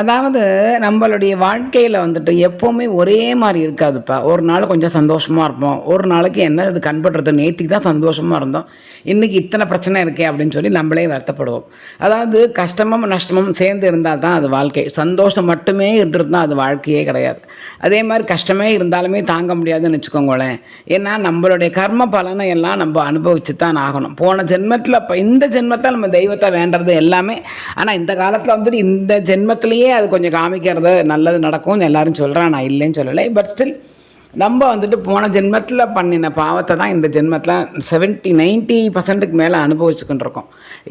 அதாவது நம்மளுடைய வாழ்க்கையில் வந்துட்டு எப்போவுமே ஒரே மாதிரி இருக்காதுப்பா. ஒரு நாள் கொஞ்சம் சந்தோஷமாக இருப்போம். ஒரு நாளைக்கு என்ன இது கண்படுறது நேற்றுக்கு தான் சந்தோஷமாக இருந்தோம். இன்றைக்கி இத்தனை பிரச்சனை இருக்கே அப்படின்னு சொல்லி நம்மளே வருத்தப்படுவோம். அதாவது கஷ்டமும் நஷ்டமும் சேர்ந்து இருந்தால் தான் அது வாழ்க்கை. சந்தோஷம் மட்டுமே இருந்துட்டு தான் அது வாழ்க்கையே கிடையாது. அதே மாதிரி கஷ்டமே இருந்தாலுமே தாங்க முடியாதுன்னு வச்சுக்கோங்களேன். ஏன்னா நம்மளுடைய கர்ம பலனை எல்லாம் நம்ம அனுபவிச்சு தான் ஆகணும். போன ஜென்மத்தில் இப்போ இந்த ஜென்மத்தை நம்ம தெய்வத்தை வேண்டுறது எல்லாமே. ஆனால் இந்த காலத்தில் வந்துட்டு இந்த ஜென்மத்திலேயே அது கொஞ்சம் காமிக்கிறது நல்லது நடக்கும்னு எல்லாரும் சொல்கிறான் நான் இல்லைன்னு சொல்லலை. பட் ஸ்டில் நம்ம வந்துட்டு போன ஜென்மத்தில் பண்ணின பாவத்தை தான் இந்த ஜென்மத்தில் செவன்ட்டி நைன்ட்டி பர்சன்ட்டுக்கு மேலே அனுபவிச்சுக்கிட்டு இருக்கோம்.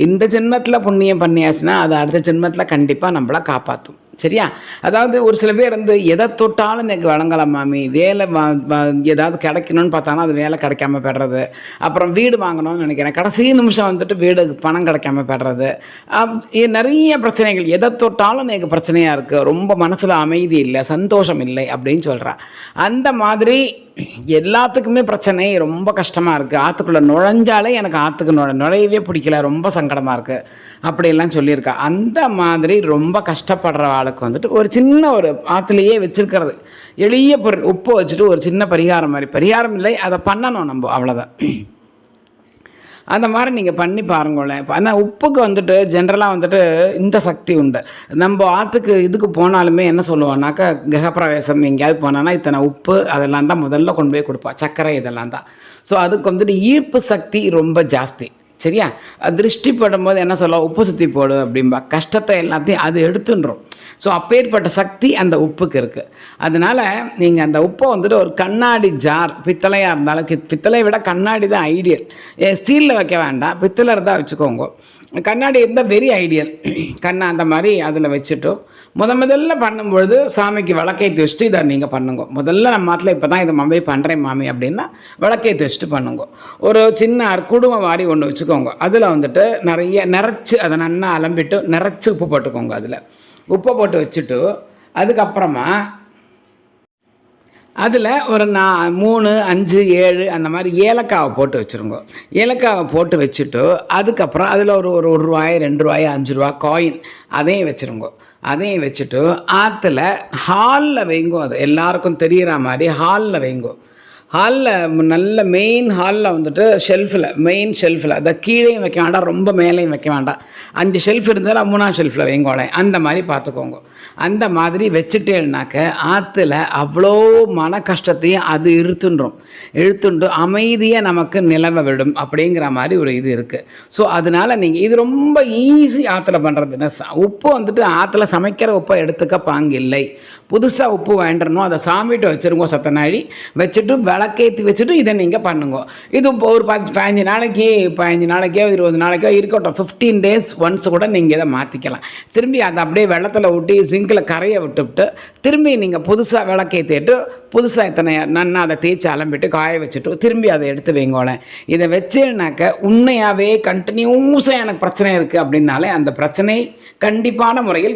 இந்த ஜென்மத்தில் புண்ணியம் பண்ணியாச்சுன்னா அது அடுத்த ஜென்மத்தில் கண்டிப்பாக நம்மளை காப்பாற்றும் சரியா? அதாவது ஒரு சில பேர் வந்து எதை தொட்டாலும் எனக்கு வழங்கலாம் மாமி. வேலை ஏதாவது கிடைக்கணும்னு பார்த்தாலும் அது வேலை கிடைக்காம பெறது அப்புறம் வீடு வாங்கணும்னு நினைக்கிறேன். கடைசி நிமிஷம் வந்துட்டு வீடு பணம் கிடைக்காம பெறது அப்- இ- நிறைய பிரச்சனைகள். எதை தொட்டாலும் எனக்கு பிரச்சனையாக இருக்குது ரொம்ப மனசில் அமைதி இல்லை சந்தோஷம் இல்லை அப்படின்னு சொல்கிறேன் அந்த மாதிரி எல்லாத்துக்குமே பிரச்சனை ரொம்ப கஷ்டமாக இருக்குது ஆற்றுக்குள்ளே நுழைஞ்சாலே எனக்கு ஆற்றுக்கு நுழை நுழையவே பிடிக்கல ரொம்ப சங்கடமாக இருக்குது அப்படியெல்லாம் சொல்லியிருக்கா. அந்த மாதிரி ரொம்ப கஷ்டப்படுற ஆளுக்கு வந்துட்டு ஒரு சின்ன ஒரு ஆற்றுலையே வச்சிருக்கிறது. எளிய பொருள் உப்பு வச்சுட்டு ஒரு சின்ன பரிகாரம் மாதிரி. பரிகாரம் இல்லை அதை பண்ணணும் நம்ம அவ்வளோதான் அந்த மாதிரி நீங்கள் பண்ணி பாருங்களேன். இப்போ ஆனால் உப்புக்கு வந்துட்டு ஜென்ரலாக வந்துட்டு இந்த சக்தி உண்டு. நம்ம ஆற்றுக்கு இதுக்கு போனாலுமே என்ன சொல்லுவோம்னாக்கா கிரகப்பிரவேசம் எங்கேயாவது போனான்னா இத்தனை உப்பு அதெல்லாம் தான் முதல்ல கொண்டு போய் கொடுப்பா. சர்க்கரை இதெல்லாம் தான். ஸோ அதுக்கு வந்துட்டு ஈர்ப்பு சக்தி ரொம்ப ஜாஸ்தி. சரியா? திருஷ்டி படும்போது என்ன சொல்ல உப்பு சுற்றி போடு அப்படிம்பா. கஷ்டத்தை எல்லாத்தையும் அது எடுத்துன்றோம். ஸோ அப்பேற்பட்ட சக்தி அந்த உப்புக்கு இருக்குது அதனால் நீங்கள் அந்த உப்பை வந்துட்டு ஒரு கண்ணாடி ஜார் பித்தளையாக இருந்தாலும் பித்தளை பித்தளையை விட கண்ணாடி தான் ஐடியல் ஸ்டீலில் வைக்க வேண்டாம். பித்தளை இருந்தால் வச்சுக்கோங்க. கண்ணாடி இருந்தால் வெரி ஐடியல் கண்ணா அந்த மாதிரி அதில் வச்சுட்டு முத முதல்ல பண்ணும்பொழுது சாமிக்கு விளக்கேற்றி வச்சுட்டு இதை நீங்கள் பண்ணுங்க. முதல்ல நம்ம மாட்டில் இப்போ தான் இதை மம்பை பண்ணுறேன் மாமி அப்படின்னா விளக்கேற்றி வச்சுட்டு பண்ணுங்க. ஒரு சின்ன குடும்பம் மாதிரி ஒன்று வச்சுக்கோங்க. அதில் வந்துட்டு நிறைய நிறச்சி அதை நல்லா அலம்பிட்டு நிறச்சி உப்பு போட்டுக்கோங்க அதில். உப்பை போட்டு வச்சுட்டு அதுக்கப்புறமா அதில் ஒரு நா மூணு அஞ்சு ஏழு அந்த மாதிரி ஏலக்காவை போட்டு வச்சுருங்க. ஏலக்காவை போட்டு வச்சுட்டு அதுக்கப்புறம் அதில் ஒரு ஒரு ஒரு ரூபாய் ரெண்டு ரூபாய் அஞ்சு ரூபா காயின் அதையும் வச்சுருங்க. அதையும் வச்சுட்டு ஆற்றுல ஹாலில் வைங்கோ. அது எல்லாருக்கும் தெரிகிற மாதிரி ஹாலில் வைங்கோ. ஹாலில் நல்ல மெயின் ஹாலில் வந்துட்டு ஷெல்ஃபில் மெயின் ஷெல்ஃபில் அதை கீழேயும் வைக்க வேண்டாம் ரொம்ப மேலேயும் வைக்க வேண்டாம். அஞ்சு ஷெல்ஃப் இருந்தாலும் மூணாம் ஷெல்ஃபில் வைங்கோளேன் அந்த மாதிரி பார்த்துக்கோங்க. அந்த மாதிரி வச்சுட்டேன்னாக்க ஆற்றுல அவ்வளோ மன கஷ்டத்தையும் அது இழுத்துன்றோம். இழுத்துண்டு அமைதியாக நமக்கு நிலவ விடும் அப்படிங்கிற மாதிரி ஒரு இது இருக்குது ஸோ அதனால் நீங்கள் இது ரொம்ப ஈஸி ஆற்றுல பண்ணுறது உப்பு வந்துட்டு ஆற்றுல சமைக்கிற உப்பை எடுத்துக்க பாங்கில்லை. புதுசாக உப்பு வேண்டணும் அதை சாமிட்டு வச்சுருங்க சத்தநாழி வச்சுட்டு விளக்கேற்றி வச்சுட்டு இதை நீங்கள் பண்ணுங்க. இது இப்போ ஒரு பத்து பதினஞ்சு நாளைக்கு பதினஞ்சு நாளைக்கோ இருபது நாளைக்கோ இருக்கட்டும். ஃபிஃப்டீன் டேஸ் ஒன்ஸ் கூட நீங்கள் இதை மாற்றிக்கலாம் திரும்பி அதை அப்படியே வெள்ளத்தில் ஊட்டி சிங்கில் கரையை விட்டுவிட்டு திரும்பி நீங்கள் புதுசாக விளக்கேற்றிட்டு புதுசாக இத்தனை நன்னா அதை தேய்ச்சி அலம்பிட்டு காய வச்சுட்டு திரும்பி அதை எடுத்து வைங்கோல இதை வச்சேன்னாக்க உண்மையாகவே கண்டினியூஸாக எனக்கு பிரச்சனை இருக்குது அப்படின்னாலே அந்த பிரச்சனை கண்டிப்பான முறையில்